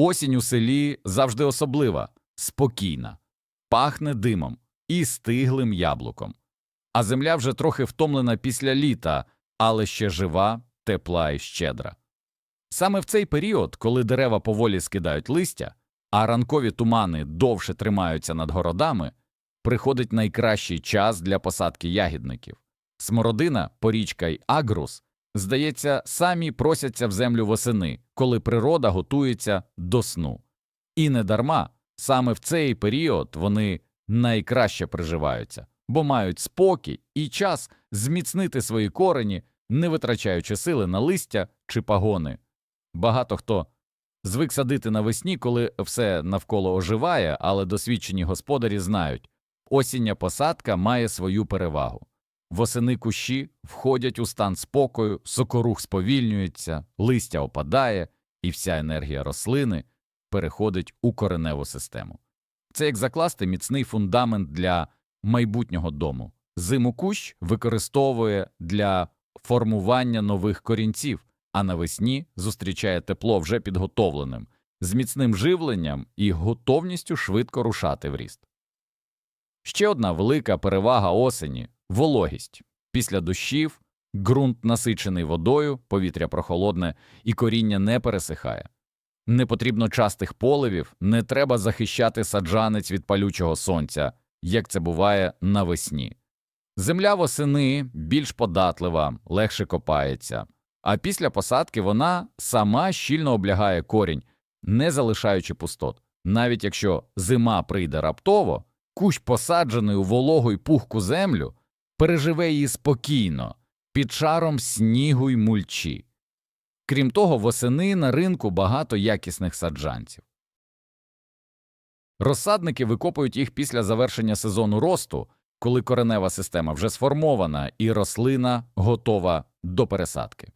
Осінь у селі завжди особлива, спокійна, пахне димом і стиглим яблуком. А земля вже трохи втомлена після літа, але ще жива, тепла і щедра. Саме в цей період, коли дерева поволі скидають листя, а ранкові тумани довше тримаються над городами, приходить найкращий час для посадки ягідників. Смородина, порічка й агрус, здається, самі просяться в землю восени, коли природа готується до сну. І не дарма, саме в цей період вони найкраще приживаються, бо мають спокій і час зміцнити свої корені, не витрачаючи сили на листя чи пагони. Багато хто звик садити навесні, коли все навколо оживає, але досвідчені господарі знають, осіння посадка має свою перевагу. Восени кущі входять у стан спокою, сокорух сповільнюється, листя опадає, і вся енергія рослини переходить у кореневу систему. Це як закласти міцний фундамент для майбутнього дому. Зиму кущ використовує для формування нових корінців, а навесні зустрічає тепло вже підготовленим, з міцним живленням і готовністю швидко рушати в ріст. Ще одна велика перевага осені вологість. Після дощів ґрунт насичений водою, повітря прохолодне і коріння не пересихає. Не потрібно частих поливів, не треба захищати саджанець від палючого сонця, як це буває навесні. Земля восени більш податлива, легше копається, а після посадки вона сама щільно облягає корінь, не залишаючи пустот. Навіть якщо зима прийде раптово, кущ посаджений у вологу й пухку землю переживе її спокійно, під шаром снігу й мульчі. Крім того, восени на ринку багато якісних саджанців. Розсадники викопують їх після завершення сезону росту, коли коренева система вже сформована і рослина готова до пересадки.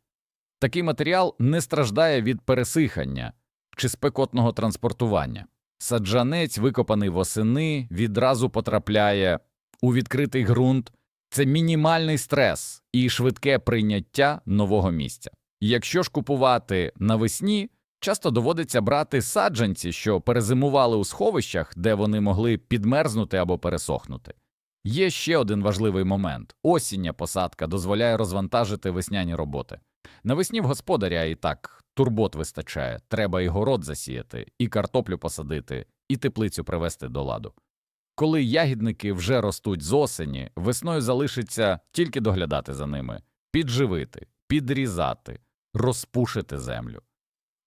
Такий матеріал не страждає від пересихання чи спекотного транспортування. Саджанець, викопаний восени, відразу потрапляє у відкритий ґрунт. Це мінімальний стрес і швидке прийняття нового місця. Якщо ж купувати навесні, часто доводиться брати саджанці, що перезимували у сховищах, де вони могли підмерзнути або пересохнути. Є ще один важливий момент осіння посадка дозволяє розвантажити весняні роботи. Навесні в господаря і так турбот вистачає, треба і город засіяти, і картоплю посадити, і теплицю привести до ладу. Коли ягідники вже ростуть з осені, весною залишиться тільки доглядати за ними, підживити, підрізати, розпушити землю.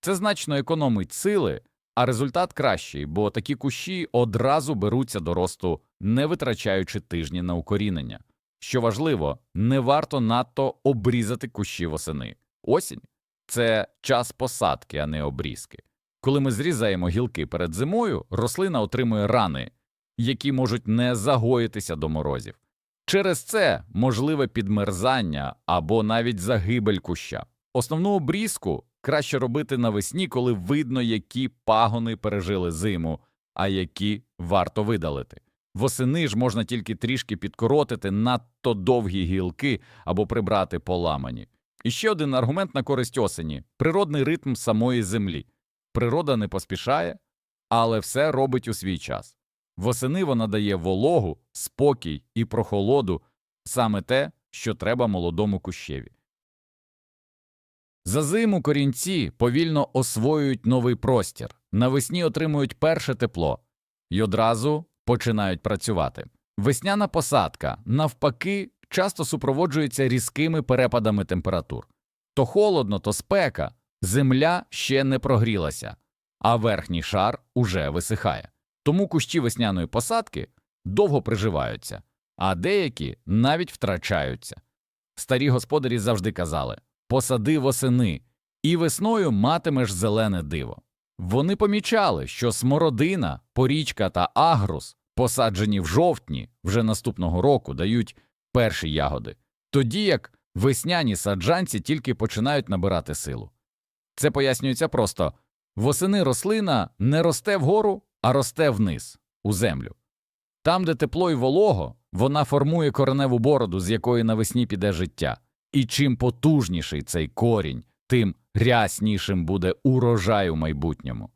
Це значно економить сили, а результат кращий, бо такі кущі одразу беруться до росту, не витрачаючи тижні на укорінення. Що важливо, не варто надто обрізати кущі восени. Осінь це час посадки, а не обрізки. Коли ми зрізаємо гілки перед зимою, рослина отримує рани, які можуть не загоїтися до морозів. Через це можливе підмерзання або навіть загибель куща. Основну обрізку краще робити навесні, коли видно, які пагони пережили зиму, а які варто видалити. Восени ж можна тільки трішки підкоротити надто довгі гілки або прибрати поламані. І ще один аргумент на користь осені природний ритм самої землі. Природа не поспішає, але все робить у свій час. Восени вона дає вологу, спокій і прохолоду саме те, що треба молодому кущеві. За зиму корінці повільно освоюють новий простір, навесні отримують перше тепло і одразу починають працювати. Весняна посадка, навпаки, часто супроводжується різкими перепадами температур. То холодно, то спека, земля ще не прогрілася, а верхній шар уже висихає. Тому кущі весняної посадки довго приживаються, а деякі навіть втрачаються. Старі господарі завжди казали посади восени, і весною матимеш зелене диво. Вони помічали, що смородина, порічка та агрус, посаджені в жовтні вже наступного року, дають перші ягоди, тоді як весняні саджанці тільки починають набирати силу. Це пояснюється просто восени рослина не росте вгору, а росте вниз, у землю. Там, де тепло й волого, вона формує кореневу бороду, з якої навесні піде життя. І чим потужніший цей корінь, тим ряснішим буде урожай у майбутньому.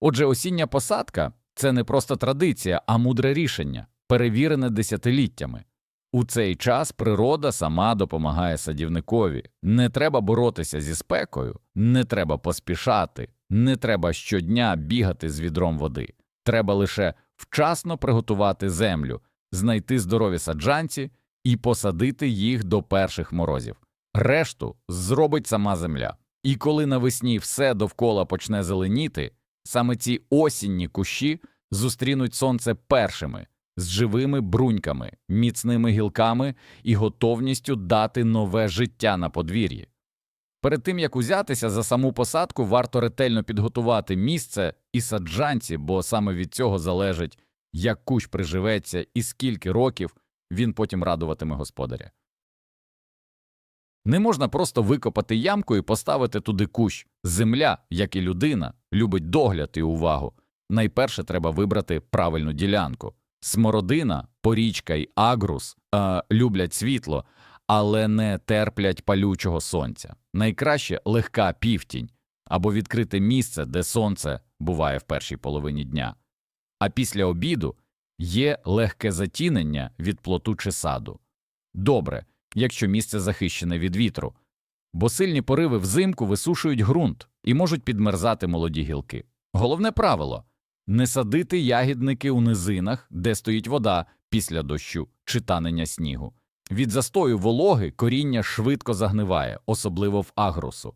Отже, осіння посадка це не просто традиція, а мудре рішення, перевірене десятиліттями. У цей час природа сама допомагає садівникові. Не треба боротися зі спекою, не треба поспішати, не треба щодня бігати з відром води. Треба лише вчасно приготувати землю, знайти здорові саджанці і посадити їх до перших морозів. Решту зробить сама земля. І коли навесні все довкола почне зеленіти, саме ці осінні кущі зустрінуть сонце першими з живими бруньками, міцними гілками і готовністю дати нове життя на подвір'ї. Перед тим як узятися за саму посадку, варто ретельно підготувати місце і саджанці, бо саме від цього залежить, як кущ приживеться і скільки років він потім радуватиме господаря. Не можна просто викопати ямку і поставити туди кущ. Земля, як і людина, любить догляд і увагу. Найперше треба вибрати правильну ділянку. Смородина, порічка й агрус е, люблять світло, але не терплять палючого сонця. Найкраще легка півтінь або відкрите місце, де сонце буває в першій половині дня. А після обіду є легке затінення від плоту чи саду. Добре, якщо місце захищене від вітру, бо сильні пориви взимку висушують ґрунт і можуть підмерзати молоді гілки. Головне правило не садити ягідники у низинах, де стоїть вода після дощу чи танення снігу. Від застою вологи коріння швидко загниває, особливо в агрусу.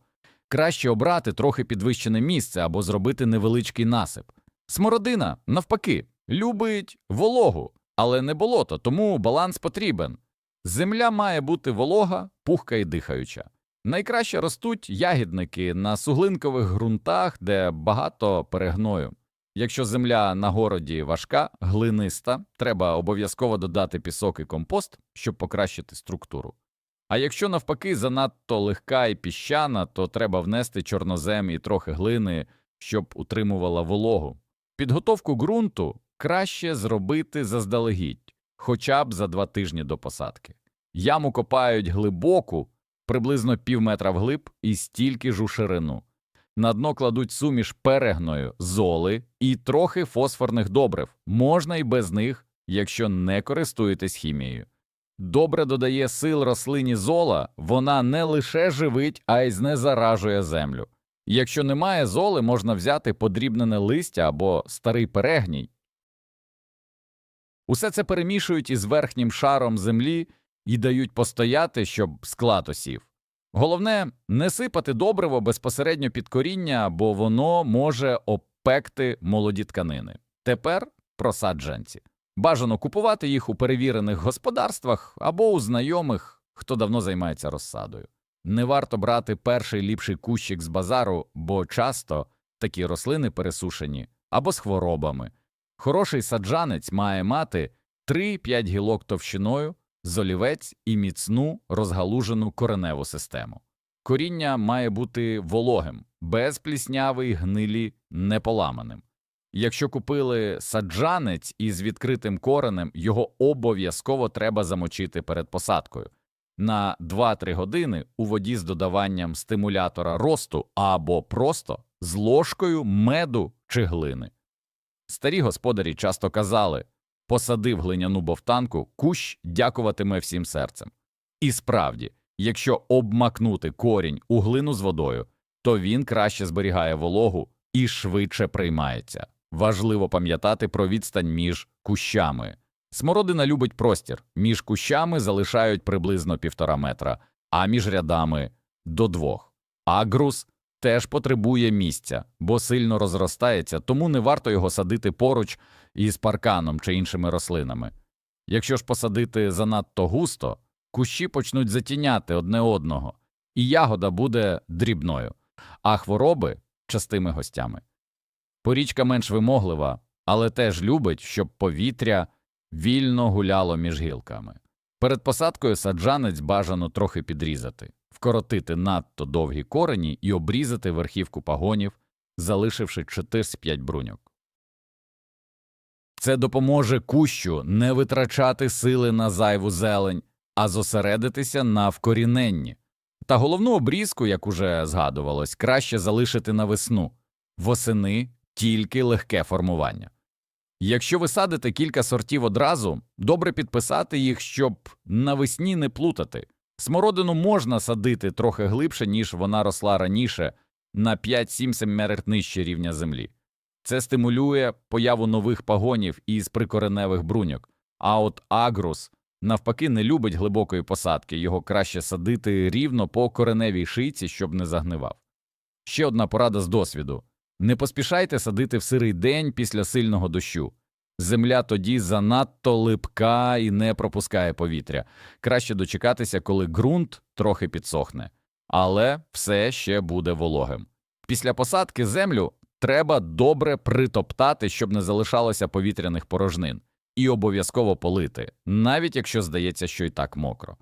Краще обрати трохи підвищене місце або зробити невеличкий насип. Смородина, навпаки, любить вологу, але не болото, тому баланс потрібен. Земля має бути волога, пухка і дихаюча. Найкраще ростуть ягідники на суглинкових ґрунтах, де багато перегною. Якщо земля на городі важка, глиниста, треба обов'язково додати пісок і компост, щоб покращити структуру. А якщо навпаки занадто легка і піщана, то треба внести чорнозем і трохи глини, щоб утримувала вологу. Підготовку ґрунту краще зробити заздалегідь, хоча б за два тижні до посадки. Яму копають глибоку, приблизно пів метра вглиб і стільки ж у ширину. На дно кладуть суміш перегною, золи і трохи фосфорних добрив. Можна і без них, якщо не користуєтесь хімією. Добре додає сил рослині зола, вона не лише живить, а й знезаражує землю. Якщо немає золи, можна взяти подрібнене листя або старий перегній. Усе це перемішують із верхнім шаром землі і дають постояти, щоб склад осів. Головне не сипати добриво безпосередньо під коріння, бо воно може опекти молоді тканини. Тепер про саджанці. Бажано купувати їх у перевірених господарствах або у знайомих, хто давно займається розсадою. Не варто брати перший ліпший кущик з базару, бо часто такі рослини пересушені або з хворобами. Хороший саджанець має мати 3-5 гілок товщиною, золівець і міцну розгалужену кореневу систему. Коріння має бути вологим, без плісняви гнилі неполаманим. Якщо купили саджанець із відкритим коренем, його обов'язково треба замочити перед посадкою на 2-3 години у воді з додаванням стимулятора росту або просто з ложкою меду чи глини. Старі господарі часто казали посадив глиняну бовтанку, кущ дякуватиме всім серцем. І справді, якщо обмакнути корінь у глину з водою, то він краще зберігає вологу і швидше приймається. Важливо пам'ятати про відстань між кущами. Смородина любить простір, між кущами залишають приблизно півтора метра, а між рядами до двох. Агрус теж потребує місця, бо сильно розростається, тому не варто його садити поруч із парканом чи іншими рослинами. Якщо ж посадити занадто густо, кущі почнуть затіняти одне одного, і ягода буде дрібною, а хвороби частими гостями. Порічка менш вимоглива, але теж любить, щоб повітря вільно гуляло між гілками. Перед посадкою саджанець бажано трохи підрізати, вкоротити надто довгі корені і обрізати верхівку пагонів, залишивши 4-5 бруньок. Це допоможе кущу не витрачати сили на зайву зелень, а зосередитися на вкоріненні. Та головну обрізку, як уже згадувалось, краще залишити на весну. Восени тільки легке формування. Якщо ви садите кілька сортів одразу, добре підписати їх, щоб навесні не плутати. Смородину можна садити трохи глибше, ніж вона росла раніше, на 5-7 см нижче рівня землі. Це стимулює появу нових пагонів із прикореневих бруньок. А от агрус навпаки не любить глибокої посадки, його краще садити рівно по кореневій шийці, щоб не загнивав. Ще одна порада з досвіду. Не поспішайте садити в сирий день після сильного дощу. Земля тоді занадто липка і не пропускає повітря. Краще дочекатися, коли ґрунт трохи підсохне, але все ще буде вологим. Після посадки землю треба добре притоптати, щоб не залишалося повітряних порожнин, і обов'язково полити, навіть якщо здається, що і так мокро.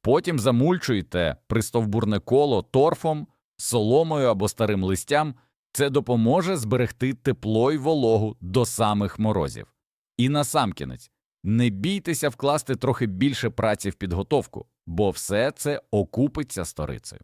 Потім замульчуйте пристовбурне коло торфом, соломою або старим листям. Це допоможе зберегти тепло й вологу до самих морозів. І насамкінець, не бійтеся вкласти трохи більше праці в підготовку, бо все це окупиться сторицею.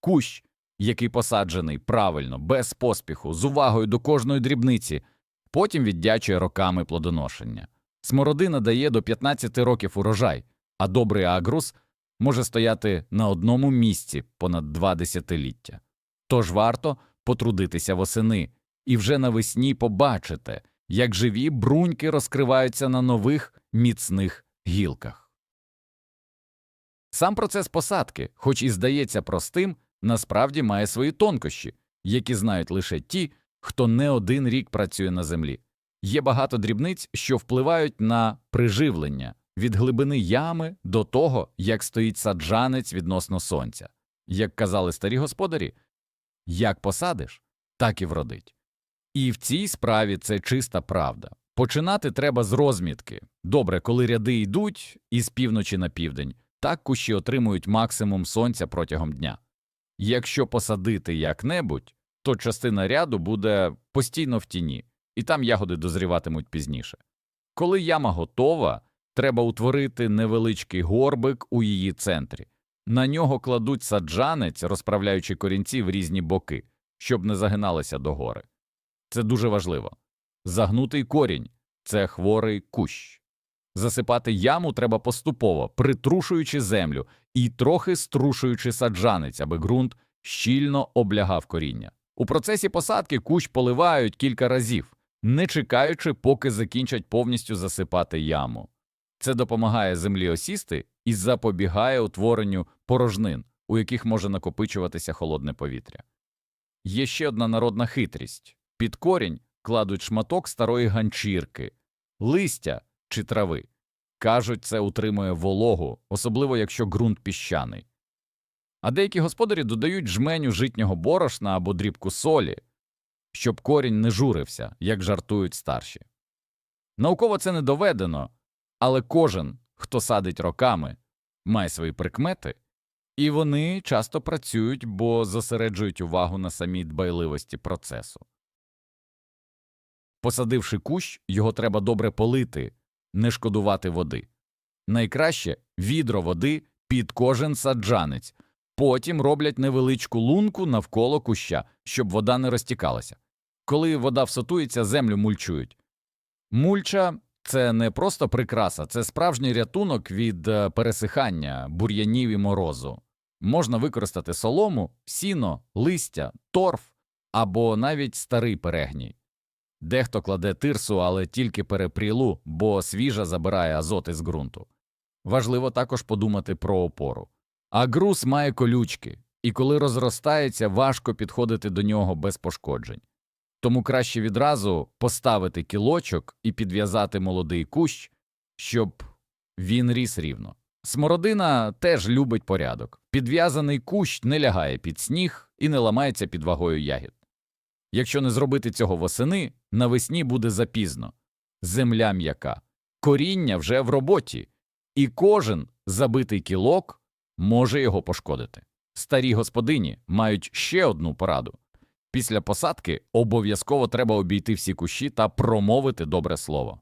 Кущ, який посаджений правильно, без поспіху, з увагою до кожної дрібниці, потім віддячує роками плодоношення. Смородина дає до 15 років урожай, а добрий агрус може стояти на одному місці понад два десятиліття. Тож варто потрудитися восени, і вже навесні побачите, як живі бруньки розкриваються на нових міцних гілках. Сам процес посадки, хоч і здається простим, насправді має свої тонкощі, які знають лише ті, хто не один рік працює на землі. Є багато дрібниць, що впливають на приживлення від глибини ями до того, як стоїть саджанець відносно сонця. Як казали старі господарі, як посадиш, так і вродить. І в цій справі це чиста правда. Починати треба з розмітки. Добре, коли ряди йдуть із півночі на південь, так кущі отримують максимум сонця протягом дня. Якщо посадити як-небудь, то частина ряду буде постійно в тіні, і там ягоди дозріватимуть пізніше. Коли яма готова, треба утворити невеличкий горбик у її центрі. На нього кладуть саджанець, розправляючи корінці в різні боки, щоб не загиналися догори. Це дуже важливо. Загнутий корінь це хворий кущ. Засипати яму треба поступово, притрушуючи землю і трохи струшуючи саджанець, аби ґрунт щільно облягав коріння. У процесі посадки кущ поливають кілька разів, не чекаючи, поки закінчать повністю засипати яму. Це допомагає землі осісти і запобігає утворенню порожнин, у яких може накопичуватися холодне повітря. Є ще одна народна хитрість під корінь кладуть шматок старої ганчірки, листя чи трави. Кажуть, це утримує вологу, особливо якщо ґрунт піщаний. А деякі господарі додають жменю житнього борошна або дрібку солі, щоб корінь не журився, як жартують старші. Науково це не доведено, але кожен, хто садить роками, має свої прикмети, і вони часто працюють, бо зосереджують увагу на самій дбайливості процесу. Посадивши кущ, його треба добре полити, не шкодувати води. Найкраще відро води під кожен саджанець, потім роблять невеличку лунку навколо куща, щоб вода не розтікалася. Коли вода всотується, землю мульчують. Мульча це не просто прикраса, це справжній рятунок від е, пересихання, бур'янів і морозу. Можна використати солому, сіно, листя, торф або навіть старий перегній. Дехто кладе тирсу, але тільки перепрілу, бо свіжа забирає азот із ґрунту. Важливо також подумати про опору. А груз має колючки, і коли розростається, важко підходити до нього без пошкоджень. Тому краще відразу поставити кілочок і підв'язати молодий кущ, щоб він ріс рівно. Смородина теж любить порядок. Підв'язаний кущ не лягає під сніг і не ламається під вагою ягід. Якщо не зробити цього восени, навесні буде запізно. Земля м'яка, коріння вже в роботі, і кожен забитий кілок може його пошкодити. Старі господині мають ще одну пораду. Після посадки обов'язково треба обійти всі кущі та промовити добре слово.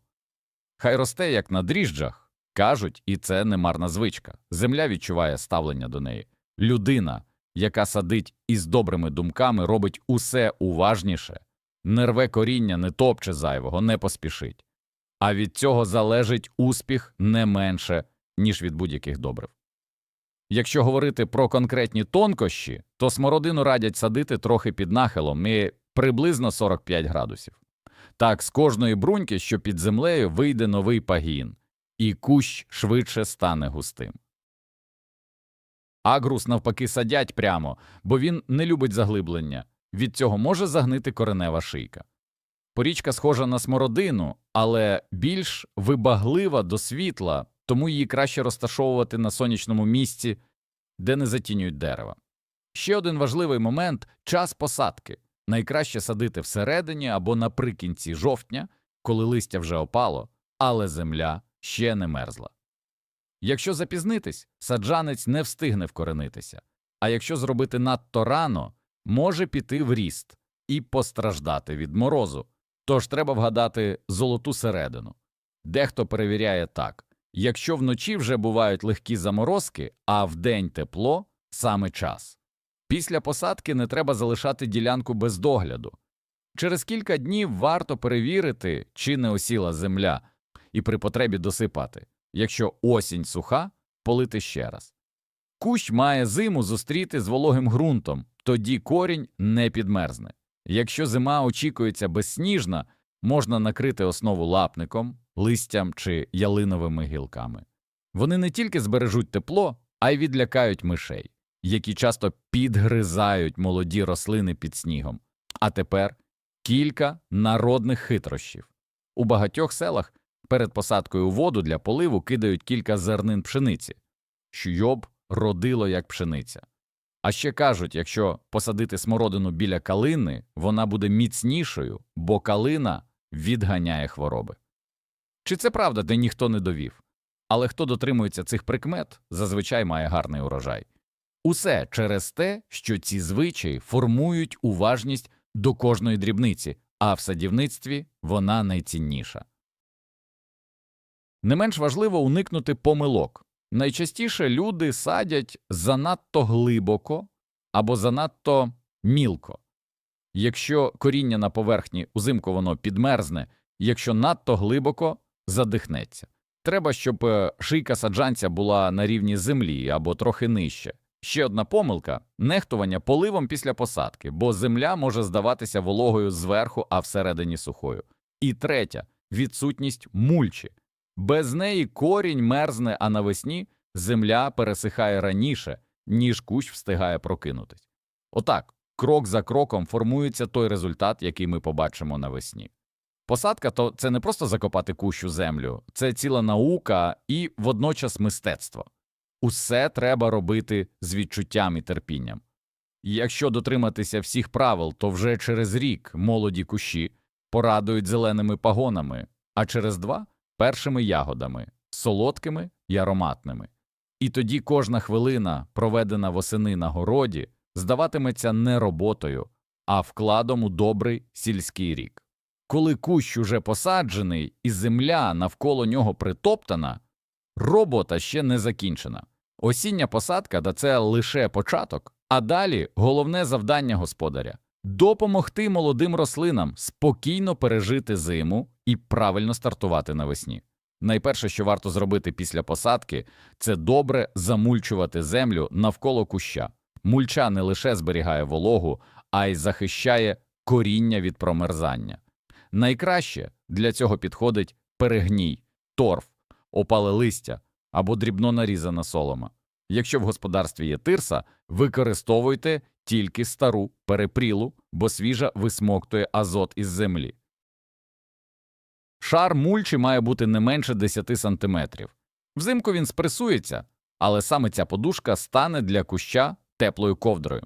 Хай росте, як на дріжджах, кажуть, і це не марна звичка. Земля відчуває ставлення до неї. Людина, яка садить із добрими думками, робить усе уважніше, не рве коріння, не топче зайвого, не поспішить. А від цього залежить успіх не менше, ніж від будь-яких добрив. Якщо говорити про конкретні тонкощі, то смородину радять садити трохи під нахилом і приблизно 45 градусів. Так, з кожної бруньки, що під землею, вийде новий пагін, і кущ швидше стане густим. Агрус навпаки садять прямо, бо він не любить заглиблення, від цього може загнити коренева шийка. Порічка схожа на смородину, але більш вибаглива до світла, тому її краще розташовувати на сонячному місці, де не затінюють дерева. Ще один важливий момент час посадки. Найкраще садити всередині або наприкінці жовтня, коли листя вже опало, але земля ще не мерзла. Якщо запізнитись, саджанець не встигне вкоренитися, а якщо зробити надто рано, може піти в ріст і постраждати від морозу. Тож треба вгадати золоту середину. Дехто перевіряє так якщо вночі вже бувають легкі заморозки, а вдень тепло саме час. Після посадки не треба залишати ділянку без догляду. Через кілька днів варто перевірити, чи не осіла земля, і при потребі досипати. Якщо осінь суха, полити ще раз. Кущ має зиму зустріти з вологим ґрунтом, тоді корінь не підмерзне. Якщо зима очікується безсніжна, можна накрити основу лапником, листям чи ялиновими гілками. Вони не тільки збережуть тепло, а й відлякають мишей, які часто підгризають молоді рослини під снігом. А тепер кілька народних хитрощів. У багатьох селах перед посадкою у воду для поливу кидають кілька зернин пшениці, щоб родило як пшениця. А ще кажуть, якщо посадити смородину біля калини, вона буде міцнішою, бо калина відганяє хвороби. Чи це правда, де ніхто не довів? Але хто дотримується цих прикмет, зазвичай має гарний урожай. Усе через те, що ці звичаї формують уважність до кожної дрібниці, а в садівництві вона найцінніша. Не менш важливо уникнути помилок. Найчастіше люди садять занадто глибоко або занадто мілко. Якщо коріння на поверхні узимку воно підмерзне, якщо надто глибоко задихнеться. Треба, щоб е, шийка саджанця була на рівні землі або трохи нижче. Ще одна помилка нехтування поливом після посадки, бо земля може здаватися вологою зверху, а всередині сухою. І третя відсутність мульчі. Без неї корінь мерзне, а навесні земля пересихає раніше, ніж кущ встигає прокинутись. Отак, крок за кроком формується той результат, який ми побачимо навесні. Посадка то це не просто закопати кущ у землю, це ціла наука і водночас мистецтво. Усе треба робити з відчуттям і терпінням. І Якщо дотриматися всіх правил, то вже через рік молоді кущі порадують зеленими пагонами, а через два першими ягодами, солодкими і ароматними. І тоді кожна хвилина, проведена восени на городі, здаватиметься не роботою, а вкладом у добрий сільський рік. Коли кущ уже посаджений і земля навколо нього притоптана, робота ще не закінчена. Осіння посадка та це лише початок, а далі головне завдання господаря допомогти молодим рослинам спокійно пережити зиму і правильно стартувати навесні. Найперше, що варто зробити після посадки, це добре замульчувати землю навколо куща. Мульча не лише зберігає вологу, а й захищає коріння від промерзання. Найкраще для цього підходить перегній, торф, опале листя або дрібно нарізана солома. Якщо в господарстві є тирса, використовуйте тільки стару перепрілу, бо свіжа висмоктує азот із землі. Шар мульчі має бути не менше 10 см. Взимку він спресується, але саме ця подушка стане для куща теплою ковдрою.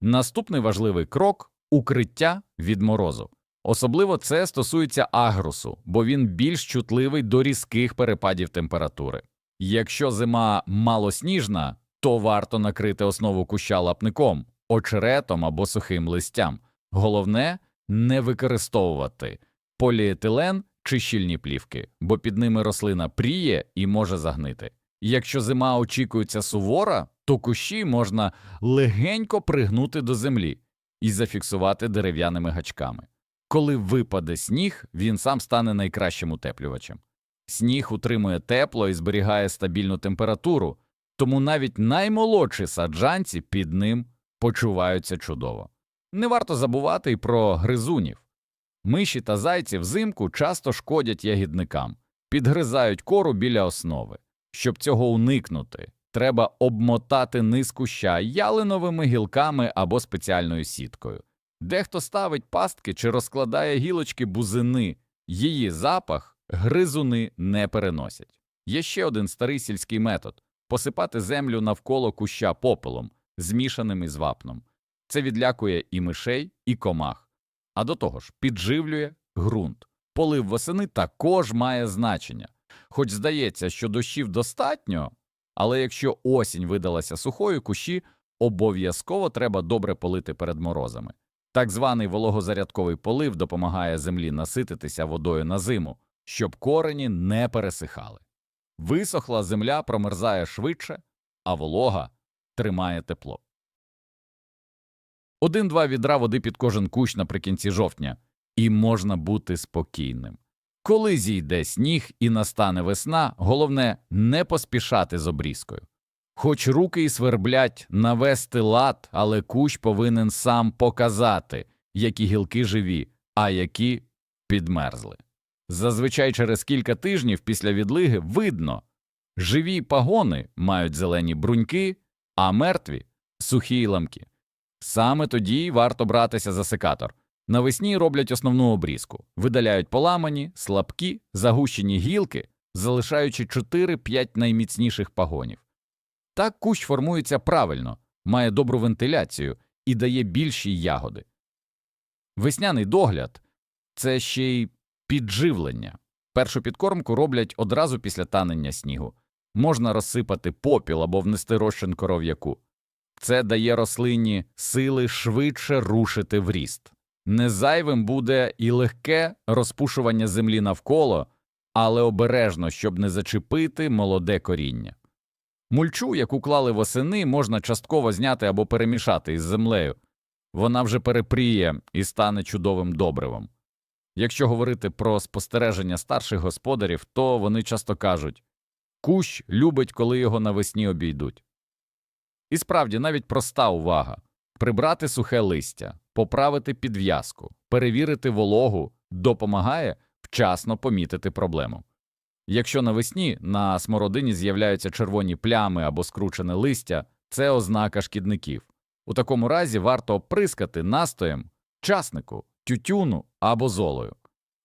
Наступний важливий крок укриття від морозу. Особливо це стосується агрусу, бо він більш чутливий до різких перепадів температури. Якщо зима малосніжна, то варто накрити основу куща лапником, очеретом або сухим листям. Головне не використовувати поліетилен чи щільні плівки, бо під ними рослина пріє і може загнити. Якщо зима очікується сувора, то кущі можна легенько пригнути до землі і зафіксувати дерев'яними гачками. Коли випаде сніг, він сам стане найкращим утеплювачем. Сніг утримує тепло і зберігає стабільну температуру, тому навіть наймолодші саджанці під ним почуваються чудово. Не варто забувати й про гризунів. Миші та зайці взимку часто шкодять ягідникам, підгризають кору біля основи. Щоб цього уникнути, треба обмотати низ куща ялиновими гілками або спеціальною сіткою. Дехто ставить пастки чи розкладає гілочки бузини, її запах гризуни не переносять. Є ще один старий сільський метод посипати землю навколо куща попелом, змішаним із вапном. Це відлякує і мишей, і комах, а до того ж підживлює ґрунт. Полив восени також має значення. Хоч здається, що дощів достатньо, але якщо осінь видалася сухою, кущі обов'язково треба добре полити перед морозами. Так званий вологозарядковий полив допомагає землі насититися водою на зиму, щоб корені не пересихали. Висохла земля промерзає швидше, а волога тримає тепло. Один-два відра води під кожен кущ наприкінці жовтня, і можна бути спокійним. Коли зійде сніг і настане весна, головне не поспішати з обрізкою. Хоч руки й сверблять навести лад, але кущ повинен сам показати, які гілки живі, а які підмерзли. Зазвичай через кілька тижнів після відлиги видно живі пагони мають зелені бруньки, а мертві сухі ламки. Саме тоді варто братися за секатор. Навесні роблять основну обрізку, видаляють поламані, слабкі, загущені гілки, залишаючи 4-5 найміцніших пагонів. Так кущ формується правильно, має добру вентиляцію і дає більші ягоди. Весняний догляд це ще й підживлення. Першу підкормку роблять одразу після танення снігу. Можна розсипати попіл або внести розчин коров'яку. Це дає рослині сили швидше рушити в ріст. Незайвим буде і легке розпушування землі навколо, але обережно, щоб не зачепити молоде коріння. Мульчу, яку клали восени, можна частково зняти або перемішати із землею. Вона вже перепріє і стане чудовим добривом. Якщо говорити про спостереження старших господарів, то вони часто кажуть кущ любить, коли його навесні обійдуть. І справді навіть проста увага прибрати сухе листя, поправити підв'язку, перевірити вологу допомагає вчасно помітити проблему. Якщо навесні на смородині з'являються червоні плями або скручене листя, це ознака шкідників. У такому разі варто оприскати настоєм часнику, тютюну або золою.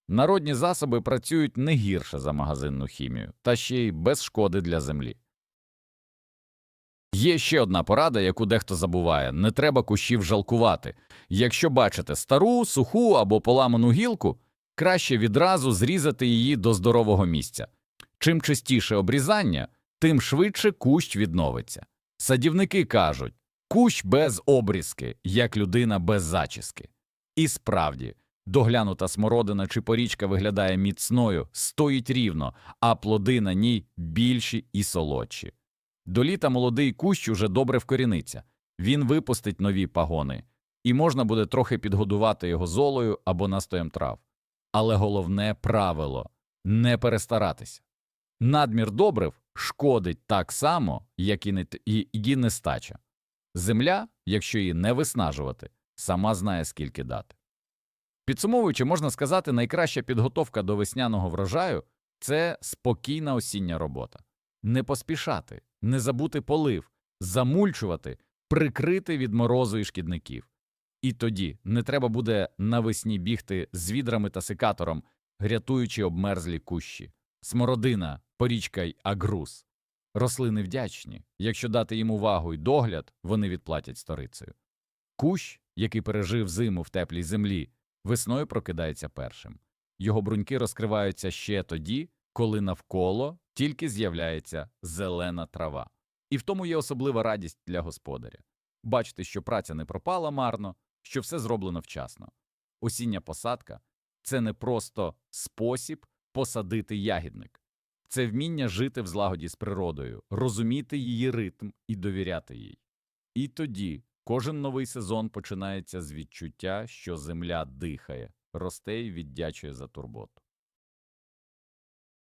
Народні засоби працюють не гірше за магазинну хімію, та ще й без шкоди для землі. Є ще одна порада, яку дехто забуває не треба кущів жалкувати. Якщо бачите стару, суху або поламану гілку, краще відразу зрізати її до здорового місця. Чим частіше обрізання, тим швидше кущ відновиться. Садівники кажуть кущ без обрізки, як людина без зачіски. І справді, доглянута смородина чи порічка виглядає міцною, стоїть рівно, а плоди на ній більші і солодші. До літа молодий кущ уже добре вкоріниться, він випустить нові пагони, і можна буде трохи підгодувати його золою або настоєм трав. Але головне правило не перестаратися. Надмір добрив шкодить так само, як і, не, і, і нестача. Земля, якщо її не виснажувати, сама знає, скільки дати. Підсумовуючи, можна сказати, найкраща підготовка до весняного врожаю це спокійна осіння робота. Не поспішати, не забути полив, замульчувати, прикрити від морозу і шкідників. І тоді не треба буде навесні бігти з відрами та секатором, рятуючи обмерзлі кущі. Смородина, порічка й агрус. Рослини вдячні. Якщо дати їм увагу й догляд, вони відплатять сторицею. Кущ, який пережив зиму в теплій землі, весною прокидається першим. Його бруньки розкриваються ще тоді, коли навколо тільки з'являється зелена трава. І в тому є особлива радість для господаря бачити, що праця не пропала марно, що все зроблено вчасно. Осіння посадка це не просто спосіб посадити ягідник, це вміння жити в злагоді з природою, розуміти її ритм і довіряти їй. І тоді кожен новий сезон починається з відчуття, що земля дихає, росте й віддячує за турботу.